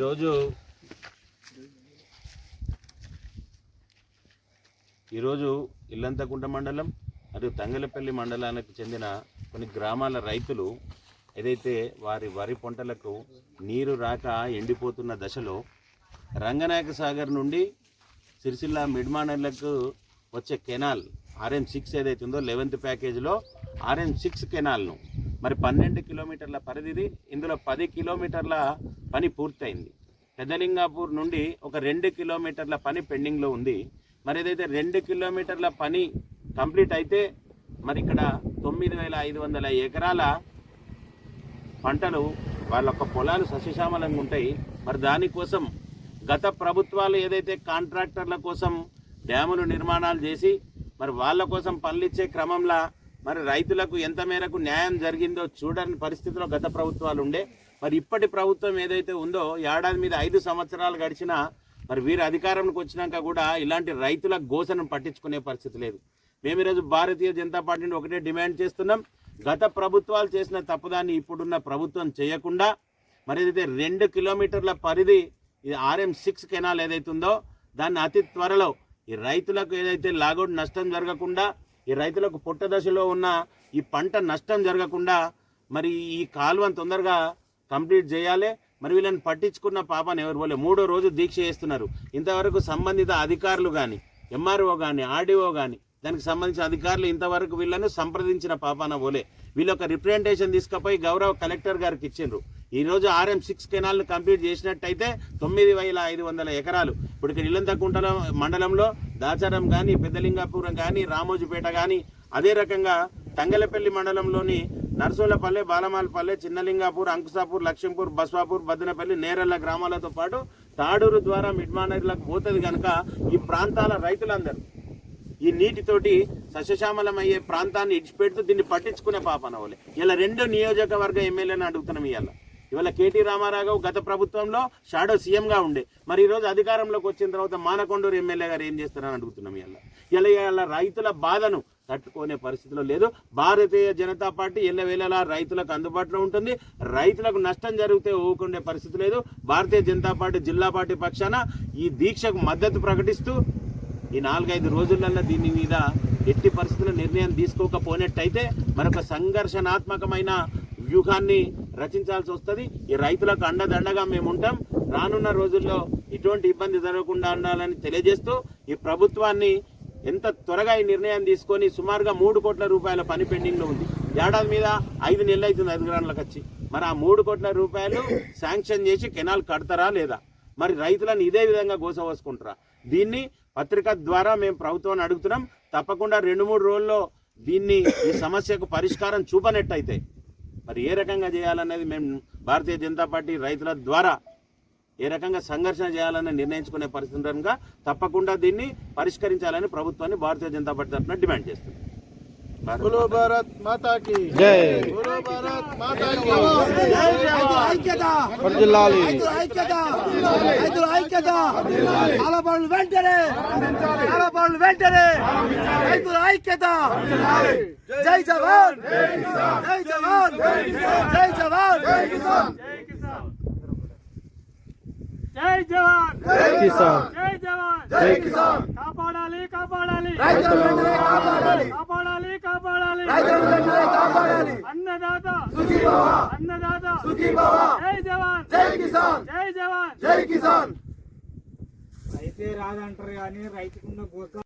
ఈరోజు ఈరోజు ఇల్లంతకుంట మండలం మరియు తంగలపల్లి మండలానికి చెందిన కొన్ని గ్రామాల రైతులు ఏదైతే వారి వరి పంటలకు నీరు రాక ఎండిపోతున్న దశలో రంగనాయక సాగర్ నుండి సిరిసిల్ల మిడ్మానర్లకు వచ్చే కెనాల్ ఆర్ఎం సిక్స్ ఏదైతే ఉందో లెవెన్త్ ప్యాకేజీలో ఆర్ఎం సిక్స్ కెనాల్ను. మరి పన్నెండు కిలోమీటర్ల పరిధిది ఇందులో పది కిలోమీటర్ల పని పూర్తయింది. పెదలింగాపూర్ నుండి ఒక రెండు కిలోమీటర్ల పని పెండింగ్లో ఉంది. మరి ఏదైతే రెండు కిలోమీటర్ల పని కంప్లీట్ అయితే మరి ఇక్కడ తొమ్మిది వేల ఐదు వందల ఎకరాల పంటలు వాళ్ళ యొక్క పొలాలు సస్యశ్యామలంగా ఉంటాయి. మరి దానికోసం గత ప్రభుత్వాలు ఏదైతే కాంట్రాక్టర్ల కోసం డ్యాములు నిర్మాణాలు చేసి మరి వాళ్ళ కోసం పనులు ఇచ్చే క్రమంలో మరి రైతులకు ఎంత మేరకు న్యాయం జరిగిందో చూడని పరిస్థితిలో గత ప్రభుత్వాలు ఉండే. మరి ఇప్పటి ప్రభుత్వం ఏదైతే ఉందో ఏడాది మీద ఐదు సంవత్సరాలు గడిచినా మరి వీరు అధికారంలోకి వచ్చినాక కూడా ఇలాంటి రైతుల గోసను పట్టించుకునే పరిస్థితి లేదు. మేము ఈరోజు భారతీయ జనతా పార్టీ నుండి ఒకటే డిమాండ్ చేస్తున్నాం. గత ప్రభుత్వాలు చేసిన తప్పుదాన్ని ఇప్పుడున్న ప్రభుత్వం చేయకుండా మరి ఏదైతే రెండు కిలోమీటర్ల పరిధి ఇది ఆర్ఎం సిక్స్ కెనాల్ ఏదైతే ఉందో దాన్ని అతి త్వరలో ఈ రైతులకు ఏదైతే లాగౌట్ నష్టం జరగకుండా ఈ రైతులకు పుట్ట దశలో ఉన్న ఈ పంట నష్టం జరగకుండా మరి ఈ కాలువను తొందరగా కంప్లీట్ చేయాలి మరి వీళ్ళని పట్టించుకున్న పాపని ఎవరు పోలే. మూడో రోజు దీక్ష చేస్తున్నారు. ఇంతవరకు సంబంధిత అధికారులు కానీ ఎంఆర్ఓ కానీ ఆర్డీఓ కానీ దానికి సంబంధించిన అధికారులు ఇంతవరకు వీళ్ళను సంప్రదించిన పాపాన పోలే. వీళ్ళు ఒక రిప్రజెంటేషన్ తీసుకుపోయి గౌరవ కలెక్టర్ గారికి ఇచ్చిండ్రు. ఈరోజు ఆర్ఎం సిక్స్ కెనాల్ని కంప్లీట్ చేసినట్టయితే తొమ్మిది వేల ఐదు వందల ఎకరాలు. ఇప్పుడు ఇక్కడ ఇల్లంతకుంటల మండలంలో దాచారం కానీ పెద్దలింగాపురం కానీ రామోజుపేట కానీ అదే రకంగా తంగలపల్లి మండలంలోని నర్సులపల్లి బాలమాలపల్లె చిన్నలింగాపూర్ అంకుసాపూర్ లక్ష్మీపూర్ బస్వాపూర్ బద్దనపల్లి నేరల్ల గ్రామాలతో పాటు తాడూరు ద్వారా మిడ్మానర్లకు పోతుంది కనుక ఈ ప్రాంతాల రైతులందరూ ఈ నీటితోటి సస్యశ్యామలమయ్యే ప్రాంతాన్ని ఇడిచిపెడుతూ దీన్ని పట్టించుకునే పాపన ఇలా రెండు నియోజకవర్గ ఎమ్మెల్యేని అడుగుతున్నాం ఇవాళ. ఇవాళ కేటీ రామారావు గత ప్రభుత్వంలో షాడో సీఎంగా ఉండే. మరి ఈరోజు అధికారంలోకి వచ్చిన తర్వాత మానకొండూరు ఎమ్మెల్యే గారు ఏం చేస్తారని అడుగుతున్నాం ఇవాళ. ఇలా ఇవాళ రైతుల బాధను తట్టుకునే పరిస్థితిలో లేదు. భారతీయ జనతా పార్టీ ఎల్లవేళలా రైతులకు అందుబాటులో ఉంటుంది. రైతులకు నష్టం జరిగితే ఊకుండే పరిస్థితి లేదు. భారతీయ జనతా పార్టీ జిల్లా పార్టీ పక్షాన ఈ దీక్షకు మద్దతు ప్రకటిస్తూ ఈ నాలుగైదు రోజులలో దీని మీద ఎట్టి పరిస్థితుల్లో నిర్ణయం తీసుకోకపోయినట్టయితే మరొక సంఘర్షణాత్మకమైన వ్యూహాన్ని రచించాల్సి వస్తుంది. ఈ రైతులకు అండదండగా మేము ఉంటాం. రానున్న రోజుల్లో ఎటువంటి ఇబ్బంది జరగకుండా ఉండాలని తెలియజేస్తూ ఈ ప్రభుత్వాన్ని ఎంత త్వరగా ఈ నిర్ణయం తీసుకొని సుమారుగా మూడు కోట్ల రూపాయల పని పెండింగ్లో ఉంది. ఏడాది మీద ఐదు నెలలు అవుతుంది ఐదు గ్రాండ్లకు వచ్చి. మరి ఆ మూడు కోట్ల రూపాయలు శాంక్షన్ చేసి కెనాల్ కడతారా లేదా? మరి రైతులను ఇదే విధంగా గోసవసుకుంటారా? దీన్ని పత్రిక ద్వారా మేము ప్రభుత్వాన్ని అడుగుతున్నాం. తప్పకుండా రెండు మూడు రోజుల్లో దీన్ని ఈ సమస్యకు పరిష్కారం చూపనట్టయితే మరి ఏ రకంగా చేయాలనేది మేము భారతీయ జనతా పార్టీ రైతుల ద్వారా ఏ రకంగా సంఘర్షణ చేయాలని నిర్ణయించుకునే పరిస్థితి తప్పకుండా దీన్ని परष्क प्रभुत् भारतीय जनता पार्टी तरफ़ डिमेंड जय जवान जय किसान जय जवान जय किसान కాపాడాలి. కాపాడాలి. కాపాడాలి కాపాడాలి. అన్నదాత. అన్నదాత. జై జవాన్. జై కిసాన్. జై జవాన్. జై కిసాన్. అయితే రాదంటారు కానీ రైతుకున్న గోస